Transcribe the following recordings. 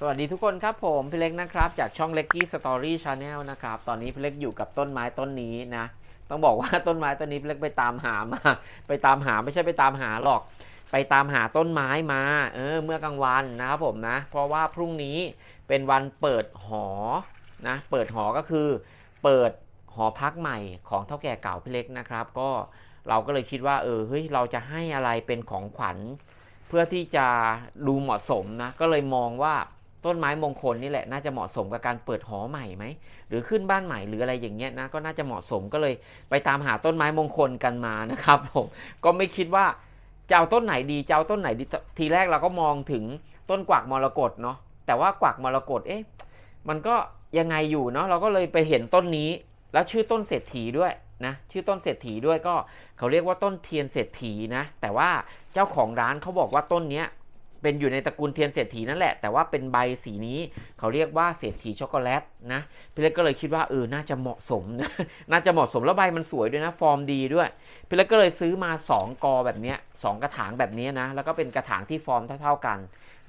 สวัสดีทุกคนครับผมพี่เล็กนะครับจากช่องเล็กกี้สตอรี่ชาแนลนะครับตอนนี้พี่เล็กอยู่กับต้นไม้ต้นนี้นะ ต้องบอกว่าต้นไม้ต้นนี้พี่เล็กไปตามหามา ไปตามหาไม่ใช่ไปตามหาหรอก ไปตามหาต้นไม้มาเออเมื่อกลางวันนะครับผมนะ เพราะว่าพรุ่งนี้เป็นวันเปิดหอนะเปิดหอก็คือเปิดหอพักใหม่ของเท่าแก่เก่าพี่เล็กนะครับ ก็เราก็เลยคิดว่าเออเฮ้ยเราจะให้อะไรเป็นของขวัญ เพื่อที่จะดูเหมาะสมนะก็เลยมองว่า ต้นไม้มงคลนี่แหละน่าจะเหมาะสมกับการเปิดหอใหม่ไหมหรือขึ้นบ้านใหม่หรืออะไรอย่างเงี้ยนะก็น่าจะเหมาะสมก็เลยไปตามหาต้นไม้มงคลกันมานะครับผมก็ไม่คิดว่าจะเอาต้นไหนดีจะเอาต้นไหนดีทีแรกเราก็มองถึงต้นกวักมรกตเนาะแต่ว่ากวักมรกตเอ๊ะมันก็ยังไงอยู่เนาะเราก็เลยไปเห็นต้นนี้ แล้วชื่อต้นเศรษฐีด้วยนะชื่อต้นเศรษฐีด้วยก็เขาเรียกว่าต้นเทียนเศรษฐีนะแต่ว่าเจ้าของร้านเขาบอกว่าต้นเนี้ย เป็นอยู่ในตระกูลเทียนเศรษฐีนั่นแหละ แต่ว่าเป็นใบสีนี้เขาเรียกว่าเศรษฐีช็อกโกแลตนะพี่เล็กก็เลยคิดว่าเออน่าจะเหมาะสมนะน่าจะเหมาะสมแล้วใบมันสวยด้วยนะฟอร์มดีด้วยพี่เล็กก็เลยซื้อมา 2 กอแบบนี้สองกระถางแบบนี้นะแล้วก็เป็นกระถางที่ฟอร์มเท่า ๆกัน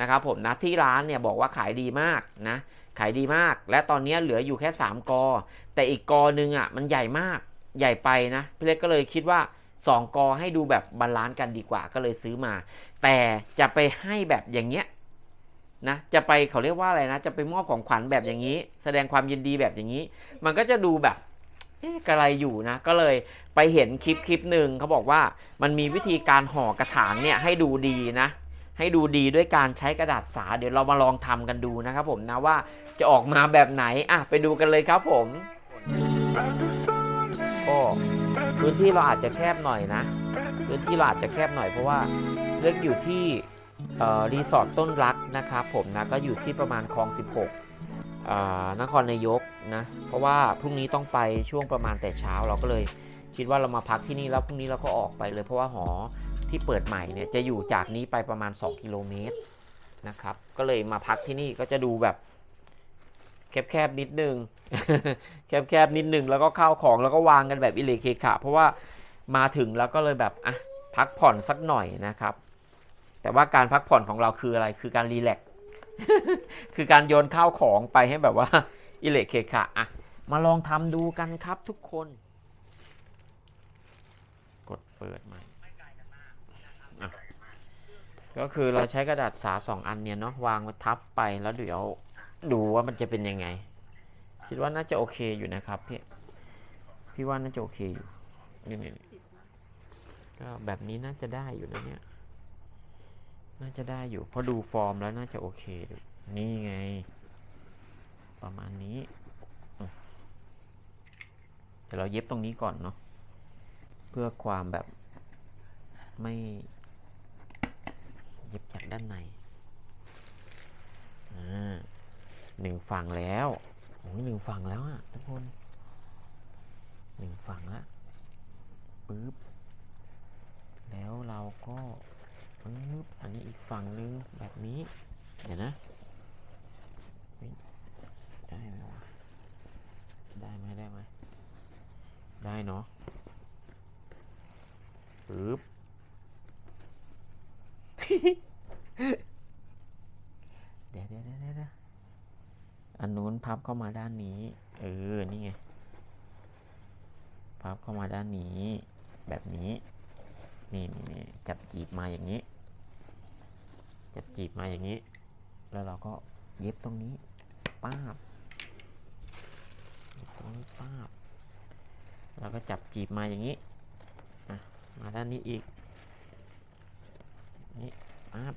นะครับผมนะที่ร้านเนี่ยบอกว่าขายดีมากนะขายดีมาก และตอนนี้เหลืออยู่แค่ 3 กอ แต่อีกกอหนึงอะมันใหญ่มากใหญ่ไปนะพี่เล็กก็เลยคิดว่า 2 กอให้ดูแบบบาลานซ์กันดีกว่าก็เลยซื้อมา แต่จะไปให้แบบอย่างเงี้ยนะจะไปเขาเรียกว่าอะไรนะ จะไปมอบของขวัญแบบอย่างนี้ แสดงความยินดีแบบอย่างนี้ มันก็จะดูแบบเอ๊ะกระไรอยู่นะ ก็เลยไปเห็นคลิปคลิปหนึ่งเขาบอกว่ามันมีวิธีการห่อกระถางเนี่ยให้ดูดีนะ ให้ดูดีด้วยการใช้กระดาษสา เดี๋ยวเรามาลองทำกันดูนะครับผมนะว่าจะออกมาแบบไหนอะไปดูกันเลยครับผมก็พื้นที่เราอาจจะแคบหน่อยนะ พื้นที่เราอาจจะแคบหน่อยเพราะว่า เลือกอยู่ที่รีสอร์ทต้นรักนะครับผมนะก็อยู่ที่ประมาณคลอง 16 นครนายกนะ เพราะว่าพรุ่งนี้ต้องไปช่วงประมาณแต่เช้าเราก็เลยคิดว่าเรามาพักที่นี่แล้วพรุ่งนี้เราก็ออกไปเลยเพราะว่าหอที่เปิดใหม่เนี่ยจะอยู่จากนี้ไปประมาณ 2 กิโลเมตรนะครับก็เลยมาพักที่นี่ก็จะดูแบบแคบๆนิดนึง แคบๆนิดนึงแล้วก็ข้าวของแล้วก็วางกันแบบอิเล็กเคขะเพราะว่ามาถึงแล้วก็เลยแบบอะพักผ่อนสักหน่อยนะครับ แต่ว่าการพักผ่อนของเราคืออะไร คือการรีแลกซ์คือการโยนข้าวของไปให้แบบว่า อิเล็กเคขะอะ มาลองทำดูกันครับทุกคน กดเปิดใหม่ก็คือเราใช้กระดาษสาสองอันเนี่ยเนาะวางไว้ทับไปแล้วเดี๋ยวดูว่ามันจะเป็นยังไง คิดว่าน่าจะโอเคอยู่นะครับพี่พี่ว่าน่าจะโอเคอยู่นี่นี่ก็แบบนี้น่าจะได้อยู่นะเนี่ย น่าจะได้อยู่ เพราะดูฟอร์มแล้วน่าจะโอเคนี่ไง ประมาณนี้ เดี๋ยวเราเย็บตรงนี้ก่อนเนาะ เพื่อความแบบไม่ เย็บจากด้านในหนึ่งฝั่งแล้วโอ้ยหนึ่งฝั่งแล้วอะทุกคนหนึ่งฝั่งละปึ๊บ แล้วเราก็ อันนี้อีกฝั่งนึงแบบนี้ เดี๋ยวนะ ได้ไหมวะ ได้ไหมได้ไหมได้เนาะปึ๊บเดี๋ยวเดี๋ยวเดี๋ยวเดี๋ยวอันนู้นพับเข้ามาด้านนี้ เออ นี่ไง พับเข้ามาด้านนี้ แบบนี้ นี่นี่จับจีบมาอย่างนี้ จับจีบมาอย่างนี้ แล้วเราก็เย็บตรงนี้ป้าบตรงนี้ป้าบแล้วก็จับจีบมาอย่างนี้มาด้านนี้อีกนี่ป้าบ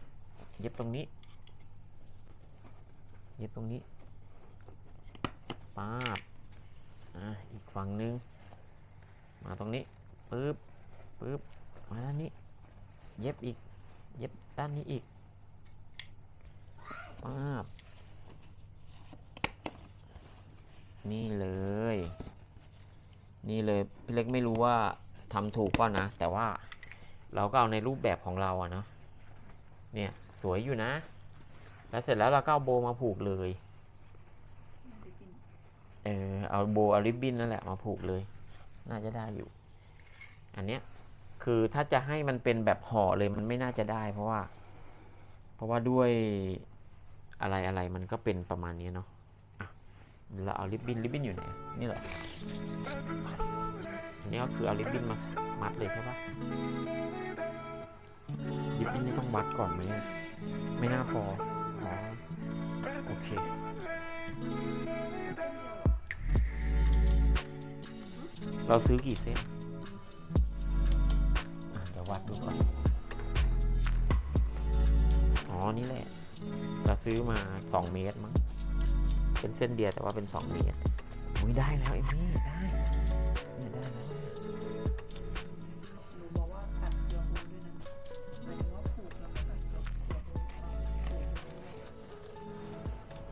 เย็บตรงนี้ เย็บตรงนี้ป้าบอะอีกฝั่งนึง มาตรงนี้ปึ๊บปึ๊บมาด้านนี้ เย็บอีก เย็บด้านนี้อีก ป้าบนี่เลย นี่เลย พี่เล็กไม่รู้ว่าทำถูกป่ะนะ แต่ว่าเราก็เอาในรูปแบบของเราอะเนาะเนี่ยสวยอยู่นะ แล้วเสร็จแล้วเราก็เอาโบมาผูกเลย เออเอาโบเอาริบบิ้นนั่นแหละมาผูกเลย น่าจะได้อยู่ อันเนี้ยคือถ้าจะให้มันเป็นแบบห่อเลยมันไม่น่าจะได้ เพราะว่า เพราะว่าด้วย อะไรอะไรมันก็เป็นประมาณนี้เนาะเราเอาริบบิ้นริบบิ้นอยู่ไหน นี่เหรอ อันนี้ก็คือเอาริบบิ้นมามัดเลยใช่ปะริบบิ้นนี่ต้องมัดก่อนไหมไม่น่าพอ อ๋อ โอเคเราซื้อกี่เส้นอะเดี๋ยววัดดูก่อน อ๋อ นี่แหละ เราซื้อมา 2 เมตรมั้ง เป็นเส้นเดียวแต่ว่าเป็น 2 เมตรอุ้ยได้แล้วเอมี่ได้ เนี่ยได้แล้วหนูบอกว่าตัดเกลือปูด้วยนะหมายถึงว่าผูกแล้วก็ตัดเกลือปูผูก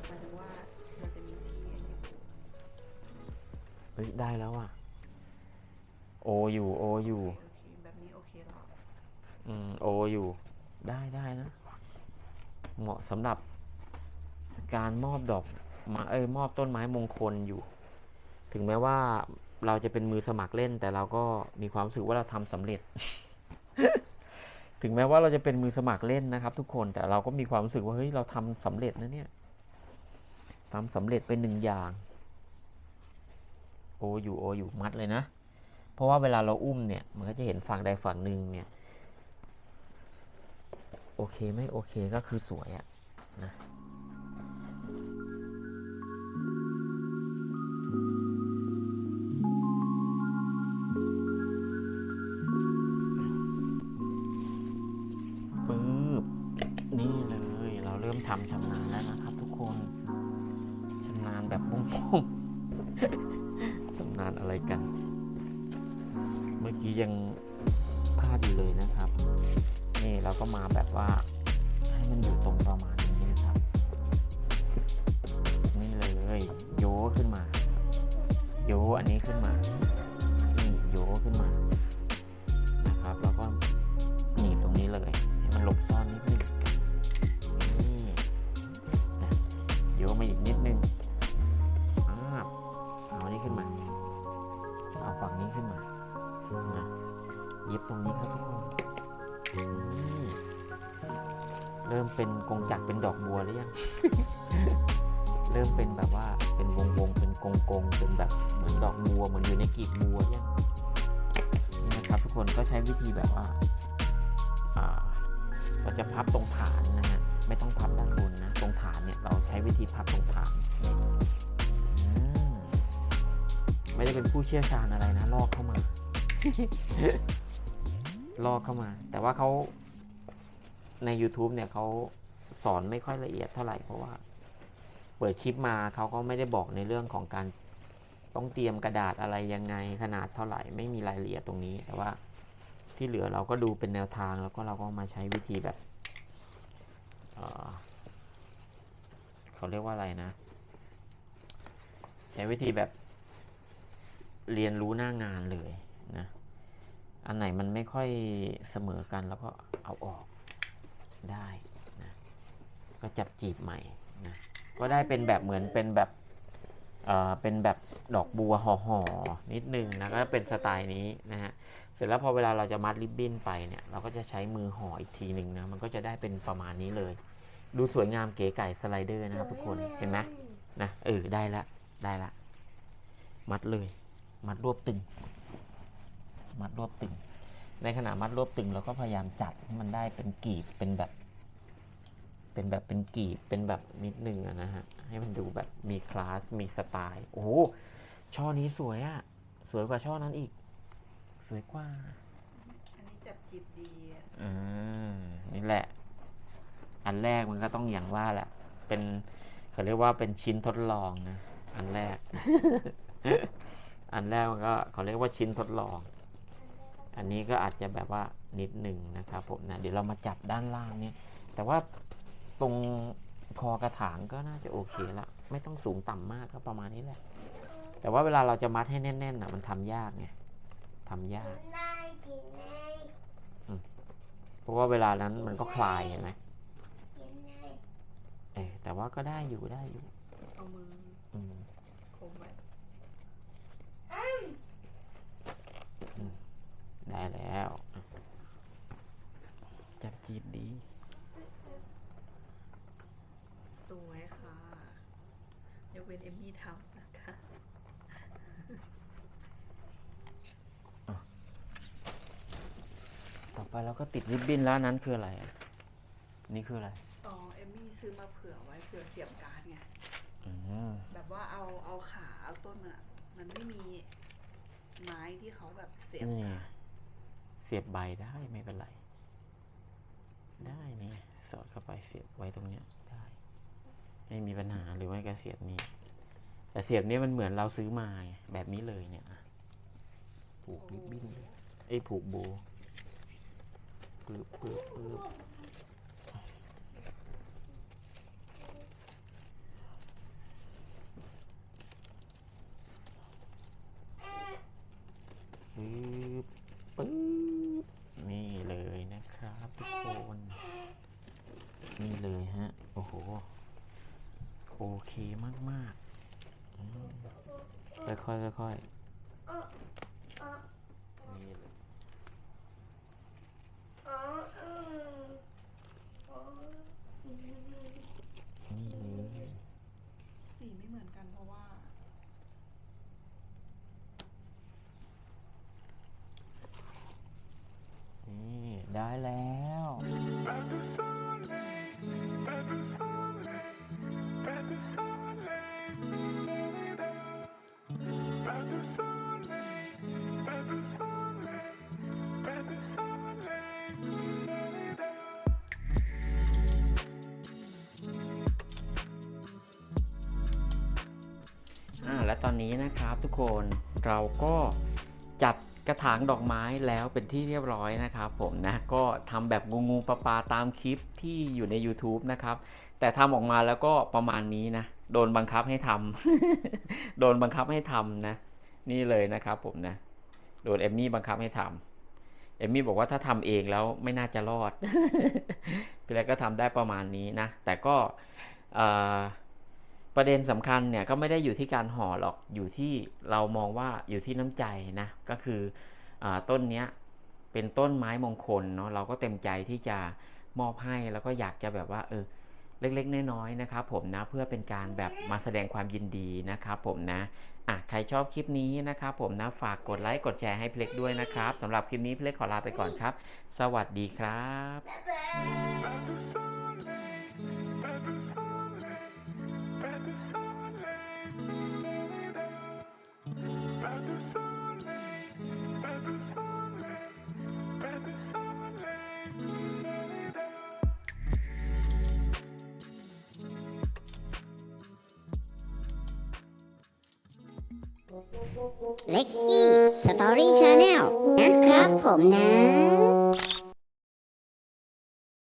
หมายถึงว่ามันจะมีที่อันนี้ผูกเฮ้ยได้แล้วอะ โออยู่โออยู่ โอเคแบบนี้โอเคแล้วอืมโออยู่ ได้ได้นะ เหมาะสำหรับการมอบดอกมาเอ้ยมอบต้นไม้มงคลอยู่ ถึงแม้ว่าเราจะเป็นมือสมัครเล่น แต่เราก็มีความรู้สึกว่าเราทำสำเร็จ ถึงแม้ว่าเราจะเป็นมือสมัครเล่นนะครับ ทุกคนแต่เราก็มีความรู้สึกว่าเฮ้ยเราทำสำเร็จนะเนี่ยทำสำเร็จเป็นหนึ่งอย่างโออยู่โออยู่มัดเลยนะ เพราะว่าเวลาเราอุ้มเนี่ย มันก็จะเห็นฝั่งใดฝั่งหนึ่งเนี่ย โอเคไม่โอเคก็คือสวยอะนะปึ๊บนี่เลยเราเริ่มทำชำนาญแล้วนะครับทุกคนชำนาญแบบบุ้งๆชำนาญอะไรกัน เมื่อกี้ยัง ก็มาแบบว่าให้มันอยู่ตรงประมาณนี้นะครับ นี่เลยโยขึ้นมา โยอันนี้ขึ้นมา เริ่มเป็นกงจักรเป็นดอกบัวหรือยัง เริ่มเป็นแบบว่าเป็นวงวงเป็นกงกงเป็นแบบเหมือนดอกบัวเหมือนอยู่ในกลีบบัวยังนี่นะครับทุกคนก็ใช้วิธีแบบว่าเราจะพับตรงฐานนะฮะไม่ต้องพับด้านบนนะ ตรงฐานเนี่ยเราใช้วิธีพับตรงฐานมไม่ได้เป็นผู้เชี่ยวชาญอะไรนะลอกเข้ามาลอกเข้ามา แต่ว่าเขา ใน YouTube เนี่ยเขาสอนไม่ค่อยละเอียดเท่าไหร่เพราะว่า เปิดคลิปมาเขาก็ไม่ได้บอกในเรื่องของการต้องเตรียมกระดาษอะไรยังไงขนาดเท่าไหร่ไม่มีรายละเอียดตรงนี้ แต่ว่าที่เหลือเราก็ดูเป็นแนวทางแล้วก็เราก็มาใช้วิธีแบบเเขาเรียกว่าอะไรนะ ใช้วิธีแบบเรียนรู้หน้างานเลยนะ อันไหนมันไม่ค่อยเสมอกันแล้วก็เอาออก ได้นะก็จับจีบใหม่นะก็ได้เป็นแบบเหมือนเป็นแบบเอ่อเป็นแบบดอกบัวห่อๆนิดนึงนะก็เป็นสไตล์นี้นะฮะเสร็จแล้วพอเวลาเราจะมัดริบบิ้นไปเนี่ยเราก็จะใช้มือห่ออีกทีหนึ่งนะมันก็จะได้เป็นประมาณนี้เลย ดูสวยงามเก๋ไก่สไลเดอร์นะครับทุกคนเห็นไหมนะเออได้ละได้ละ มัดเลย มัดรวบตึง มัดรวบตึง ในขณะมัดรวบตึงเราก็พยายามจัดให้มันได้เป็นกีบเป็นแบบ เป็นแบบเป็นกีบเป็นแบบนิดนึงอะนะฮะให้มันดูแบบมีคลาสมีสไตล์โอ้โหช่อนี้สวยอะสวยกว่าช่อนั้นอีก สวยกว่า อันนี้จับจีบดีอะอ่านี่แหละ อันแรกมันก็ต้องอย่างว่าแหละ เป็นเขาเรียกว่าเป็นชิ้นทดลองนะ อันแรก อันแรกมันก็เขาเรียกว่าชิ้นทดลอง อันนี้ก็อาจจะแบบว่านิดหนึ่งนะครับผมนะเดี๋ยวเรามาจับด้านล่างเนี่ย แต่ว่าตรงคอกระถางก็น่าจะโอเคละไม่ต้องสูงต่ำมากก็ประมาณนี้แหละ แต่ว่าเวลาเราจะมัดให้แน่นๆอะมันทำยากไงทำยากได้กินได้เพราะว่าเวลานั้นมันก็คลายเห็นไหมกินได้เออแต่ว่าก็ได้อยู่ได้อยู่ ได้แล้วอะจับจีบดี สวยกเว้นเอมมี่ทำนะคะต่อไปเราก็ติดริบบิ้นแล้วอันนั้นคืออะไรอะนี่คืออะไร อ๋อ เอมมี่ซื้อมาเผื่อไว้เผื่อเสียบการ์ดไงอืมแบบว่าเอาเอาขาเอาต้นมันอะมันไม่มีไม้ที่เขาแบบเสียบนี่การ์ด เสียบใบได้ไม่เป็นไร ได้นี่สอดเข้าไปเสียบไว้ตรงเนี้ยได้ ไม่มีปัญหาหรือไม่ก็เสียบนี้ แต่เสียบนี้มันเหมือนเราซื้อมาไงแบบนี้เลยเนี่ยอะผูกริบบิ้นเลยไอ้ยผูกโบปึ๊บปึ๊บปึ๊บปึ๊บปึ๊บนี่เลยนะครับทุกคน นี่เลยฮะ โอ้โห โอเคมากมากๆอืม ค่อยๆ และตอนนี้นะครับทุกคนเราก็จัดกระถางดอกไม้แล้วเป็นที่เรียบร้อยนะครับผมนะก็ทำแบบงูงูปลาปลาตามคลิปที่อยู่ใน YouTube นะครับแต่ทำออกมาแล้วก็ประมาณนี้นะ โดนบังคับให้ทำ โดนบังคับให้ทำนะ นี่เลยนะครับผมนะ โดนเอมมี่บังคับให้ทำเอมมี่บอกว่าถ้าทำเองแล้วไม่น่าจะรอด พี่เล็กก็ทำได้ประมาณนี้นะ แต่ก็ประเด็นสำคัญเนี่ยก็ไม่ได้อยู่ที่การห่อหรอก อยู่ที่เรามองว่าอยู่ที่น้ำใจนะ ก็คืออต้นเนี้ยเป็นต้นไม้มงคลเนาะ เราก็เต็มใจที่จะมอบให้แล้วก็อยากจะแบบว่า เออ เล็กๆ น้อยๆนะครับผมนะเพื่อเป็นการแบบมาแสดงความยินดีนะครับผมนะอะใครชอบคลิปนี้นะครับผมนะฝากกดไลค์กดแชร์ให้เพล็กด้วยนะครับสำหรับคลิปนี้เพล็กขอลาไปก่อนครับ สวัสดีครับ เล็กกี้สตอรี่ชาแนลนะครับผมนะ